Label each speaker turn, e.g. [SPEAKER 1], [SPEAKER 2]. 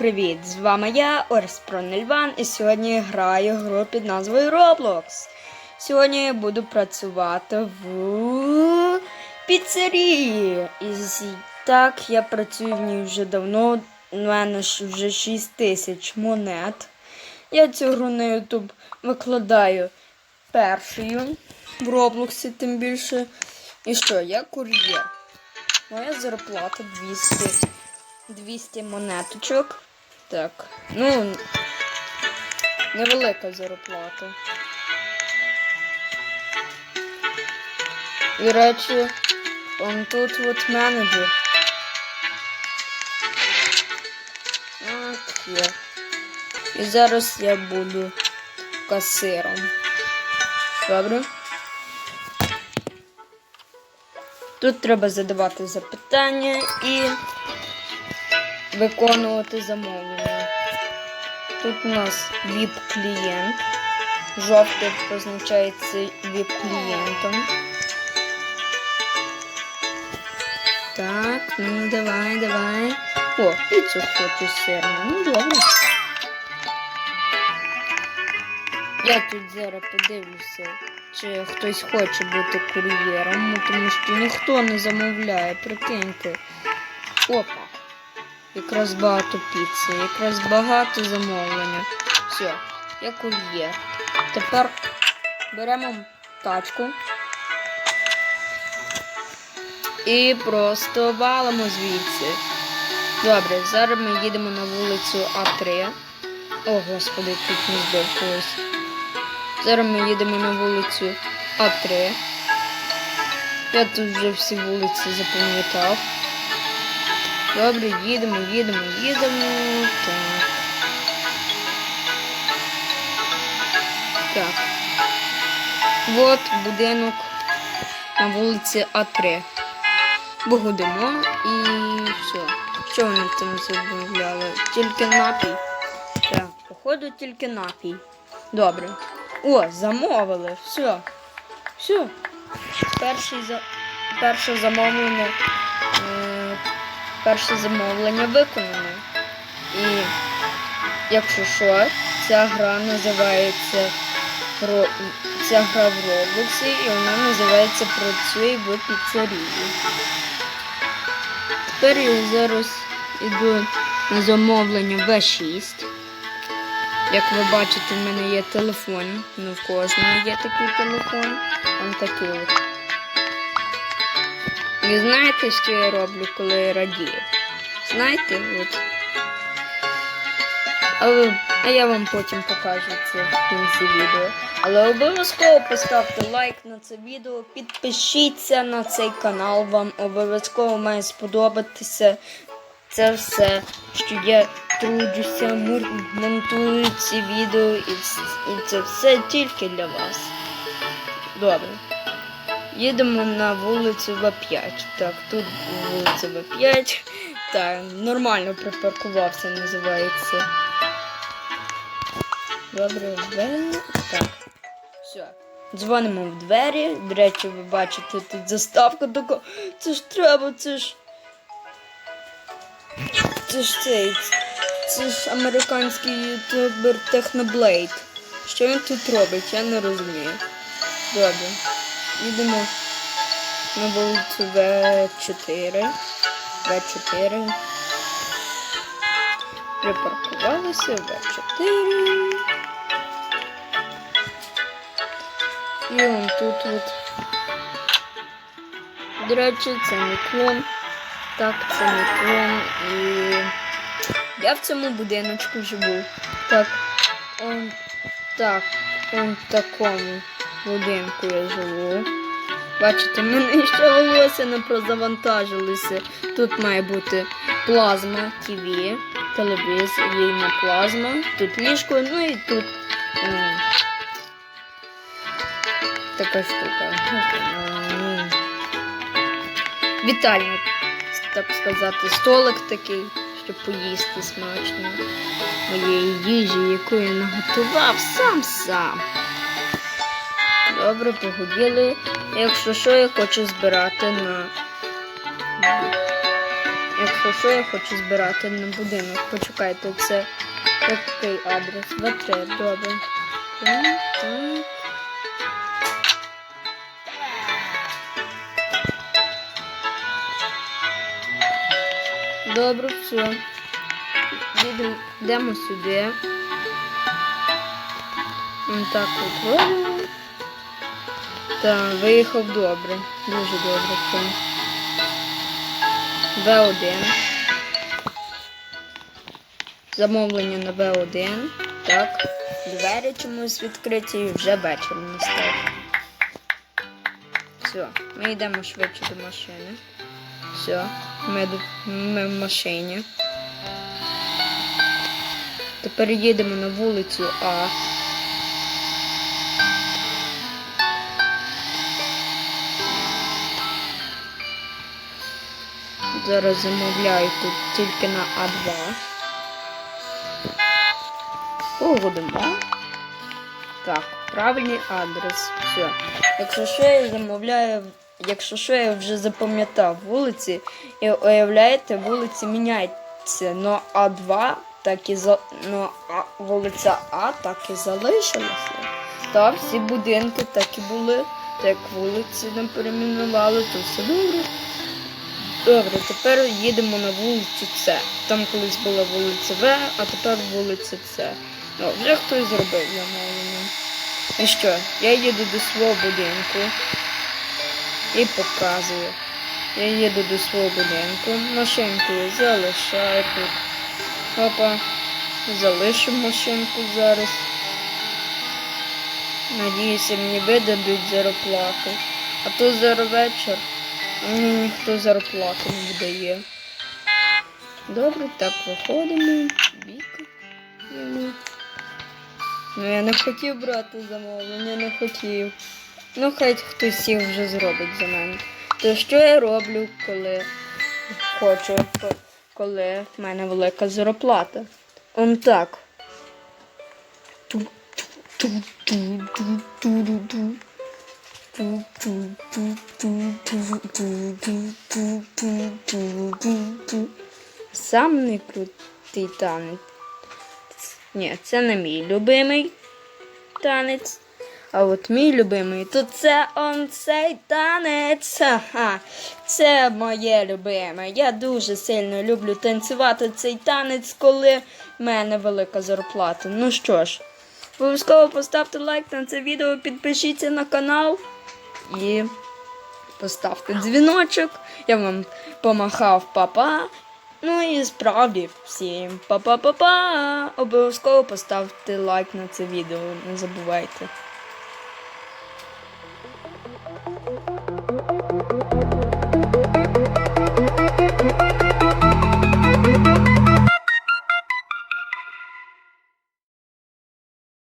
[SPEAKER 1] привіт! З вами я, Орспрон і сьогодні граю гру під назвою Roblox. Сьогодні я буду працювати в піцерії. І так, я працюю в ній вже давно. У мене вже 6 тисяч монет. Я цю гру на YouTube викладаю першою в Роблоксі, тим більше. І що, я кур'єр. Моя зарплата 200. 200 монеточок. Так. Ну. Невелика зарплата. І речі, он тут от менеджер. Є. І зараз я буду касиром. Добре? Тут треба задавати запитання і виконувати замовлення. Тут у нас VIP-клієнт. Жовтий позначається VIP-клієнтом. Так, ну давай, давай. О, піцу хочу сирну. Ну добре. Я тут зараз подивлюся, чи хтось хоче бути кур'єром, тому що ніхто не замовляє, прикиньте. Опа. Якраз багато піци, якраз багато замовлення. Все, я кур'єр. Тепер беремо тачку і просто валимо звідси. Добре, зараз ми їдемо на вулицю А3. О, господи, тут не збив когось. Зараз ми їдемо на вулицю А3. Я тут вже всі вулиці запам'ятав. Добре, їдемо, їдемо, їдемо. Так. Так. От будинок на вулиці А3. Погодимо і все. Що вони там замовляли? Тільки напій. Так, походу тільки напій. Добре. О, замовили. Все. Все. Перший за... Перше замовлення. Перше замовлення виконано. І якщо що, ця гра називається Ро... ця гра в Роблоксі і вона називається Працюй в піцерії. Тепер я зараз іду на замовлення В6. Як ви бачите, в мене є телефон. Ну, в кожного є такий телефон. Он такий от. І знаєте, що я роблю, коли я радію? Знаєте, от. Але, а я вам потім покажу це в кінці відео. Але обов'язково поставте лайк на це відео, підпишіться на цей канал, вам обов'язково має сподобатися це все, що я труджуся, мур- монтую ці відео і це все тільки для вас. Добре. Їдемо на вулицю В5. Так, тут вулиця В5. Так, нормально припаркувався, називається. Добре. Так. Все. Дзвонимо в двері. До речі, ви бачите, тут заставка така. Це ж треба, це ж. Це ж цей. Це ж американський ютубер Техноблейд. Що він тут робить, я не розумію. Добре. Їдемо на вулицю В4. В4. Припаркувалися В4. І он тут от. До речі, це мій клон. Так, це мій клон. І я в цьому будиночку живу. Так. Он так. Он такому будинку я живу. Бачите, мене ще волосся не прозавантажилися. Тут має бути плазма ТВ, телевізійна плазма, тут ліжко, ну і тут м, така штука. М, Вітальник, так сказати, столик такий, щоб поїсти смачно моєї їжі, яку я наготував сам сам. Добре, погоділи. Якщо що, я хочу збирати на. Якщо що, я хочу збирати на будинок. Почекайте, це який адрес? В3, добре. Добре, все. Йдемо сюди. Так, отворимо. Так, виїхав добре. Дуже добре все. В1. Замовлення на В1. Так. Двері чомусь відкриті і вже вечір настав. Все, ми йдемо швидше до машини. Все, ми, ми в машині. Тепер їдемо на вулицю А. Зараз замовляю тут тільки на А2. Погодимо. Так, правильний адрес. Все. Якщо що я замовляю, якщо що я вже запам'ятав вулиці, і уявляєте, вулиці міняються. Но А2 так і за но а, вулиця А так і залишилася. Та всі будинки так і були. Так вулиці не перейменували, то все добре. Добре, тепер їдемо на вулицю С. Там колись була вулиця В, а тепер вулиця С. Ну, вже хтось зробив замовлення. І що? Я їду до свого будинку і показую. Я їду до свого будинку, машинку залишаю тут. Опа, залишу машинку зараз. Надіюся, мені видадуть зарплату. А то зараз вечір. Мені ніхто зарплату не видає. Добре, так виходимо. Біка. Ну я не хотів брати замовлення, не хотів. Ну, хай хтось їх вже зробить за мене. То що я роблю, коли хочу, коли в мене велика зарплата? Он так. Ту-ту-ту-ту-ту-ту. Самий крутий танець. Ні, це не мій любимий танець. А от мій любимий, то це он цей танець. Ха-ха. Це моє любиме. Я дуже сильно люблю танцювати цей танець, коли в мене велика зарплата. Ну що ж, обов'язково поставте лайк на це відео, підпишіться на канал і поставте дзвіночок. Я вам помахав папа. Ну і справді всім па-па-па-па. Обов'язково поставте лайк на це відео, не забувайте.